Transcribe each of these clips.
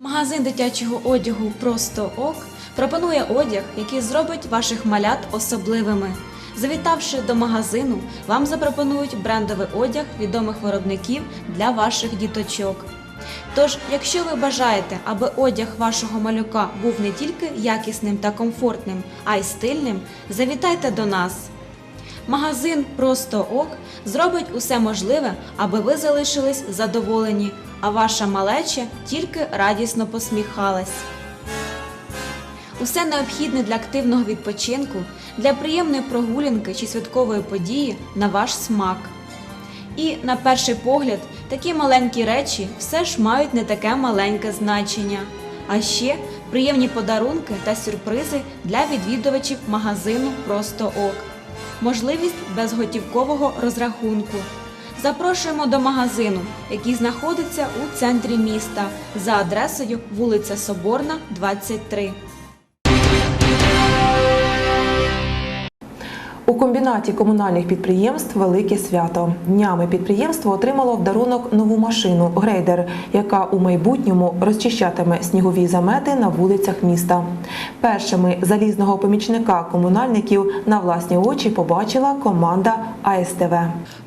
Магазин дитячого одягу Просто ок пропонує одяг, який зробить ваших малят особливими. Завітавши до магазину, вам запропонують брендовий одяг відомих виробників для ваших діточок. Тож, якщо ви бажаєте, аби одяг вашого малюка був не тільки якісним та комфортним, а й стильним, завітайте до нас. Магазин Просто ок зробить усе можливе, аби ви залишились задоволені, а ваша малеча тільки радісно посміхалась. Усе необхідне для активного відпочинку, для приємної прогулянки чи святкової події на ваш смак. І на перший погляд, такі маленькі речі все ж мають не таке маленьке значення. А ще приємні подарунки та сюрпризи для відвідувачів магазину Просто ок. Можливість безготівкового розрахунку. Запрошуємо до магазину, який знаходиться у центрі міста за адресою вулиця Соборна, 23. Комбінаті комунальних підприємств велике свято. Днями підприємство отримало в дарунок нову машину грейдер, яка у майбутньому розчищатиме снігові замети на вулицях міста. Першими залізного помічника комунальників на власні очі побачила команда АСТВ.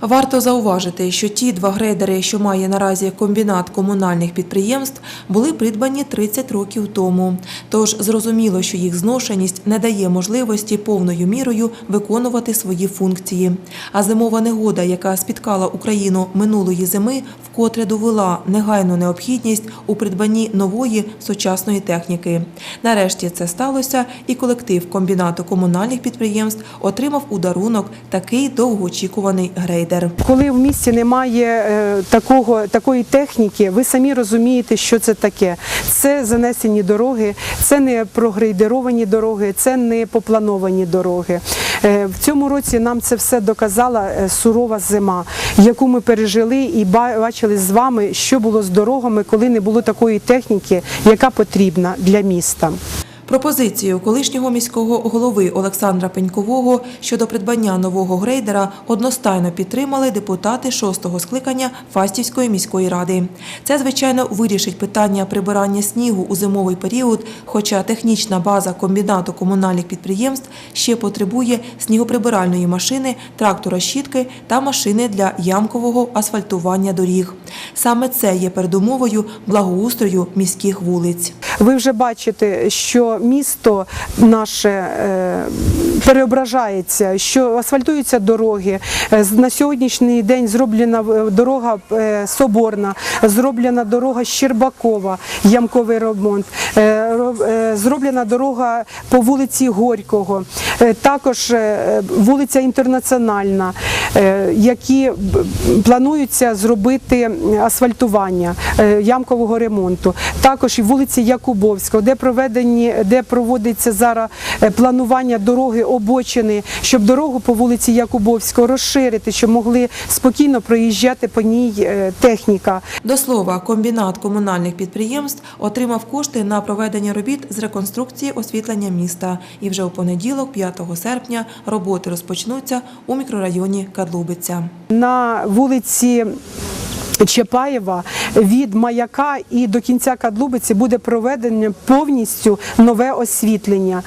Варто зауважити, що ті два грейдери, що має наразі комбінат комунальних підприємств, були придбані 30 років тому. Тож зрозуміло, що їх зношеність не дає можливості повною мірою виконувати свої функції. А зимова негода, яка спіткала Україну минулої зими, вкотре довела негайну необхідність у придбанні нової сучасної техніки. Нарешті це сталося, і колектив комбінату комунальних підприємств отримав у дарунок такий довгоочікуваний грейдер. Коли в місті немає е, такого, такої техніки, ви самі розумієте, що це таке. Це занесені дороги, це не прогрейдеровані дороги, це не поплановані дороги. Е, В цьому році нам це все доказала е, сурова зима, яку ми пережили і бачили з вами, що було з дорогами, коли не було такої техніки, яка потрібна для міста. Пропозицію колишнього міського голови Олександра Пенькового щодо придбання нового грейдера одностайно підтримали депутати шостого скликання Фастівської міської ради. Це, звичайно, вирішить питання прибирання снігу у зимовий період, хоча технічна база комбінату комунальних підприємств ще потребує снігоприбиральної машини, трактора щітки та машини для ямкового асфальтування доріг. Саме це є передумовою благоустрою міських вулиць. Ви вже бачите, що місто наше е, переображається, що асфальтуються дороги. Е, На сьогоднішній день зроблена е, дорога Соборна, зроблена дорога Щербакова, ямковий ремонт, ро- зроблена дорога по вулиці Горького, також вулиця Інтернаціональна, які плануються зробити асфальтування ямкового ремонту. Також і вулиці Якубовського, де проведені, де проводиться зараз е, планування дороги обочини, щоб дорогу по вулиці Якубовського розширити, щоб могли спокійно проїжджати по ній е, техніка. До слова, комбінат комунальних підприємств отримав кошти на проведення робіт з реконструкції освітлення міста. І вже у понеділок, 5 серпня, роботи розпочнуться у мікрорайоні Кадлубиця. На вулиці Чапаєва від маяка і до кінця Кадлубиці буде проведено повністю нове освітлення.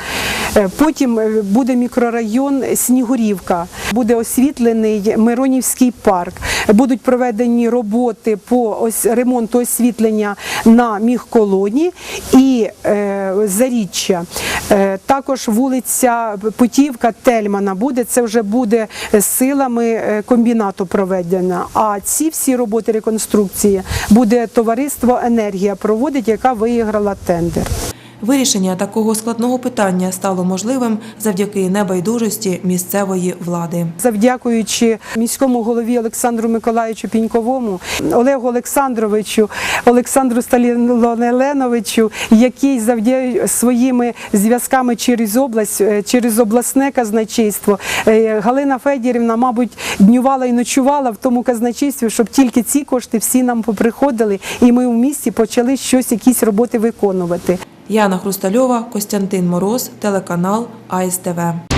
Е, Потім е, буде мікрорайон Снігурівка, буде освітлений Миронівський парк. Будуть проведені роботи по ремонту освітлення на міхколоні і е, Заріччя. Е, також вулиця Путівка Тельмана буде. Це вже буде силами е, комбінату проведена. А ці всі роботи реконструкції буде товариство Енергія проводить, яка виграла тендер. Вирішення такого складного питання стало можливим завдяки небайдужості місцевої влади. Завдякуючи міському голові Олександру Миколаївичу Піньковому, Олегу Олександровичу, Олександру Сталіноленовичу, який завдяки своїми зв'язками через область, е, через обласне казначейство, е, Галина Федірівна, мабуть, днювала і ночувала в тому казначействі, щоб тільки ці кошти всі нам поприходили, і ми в місті почали щось, якісь роботи виконувати. Яна Хрустальова, Костянтин Мороз, телеканал АСТВ.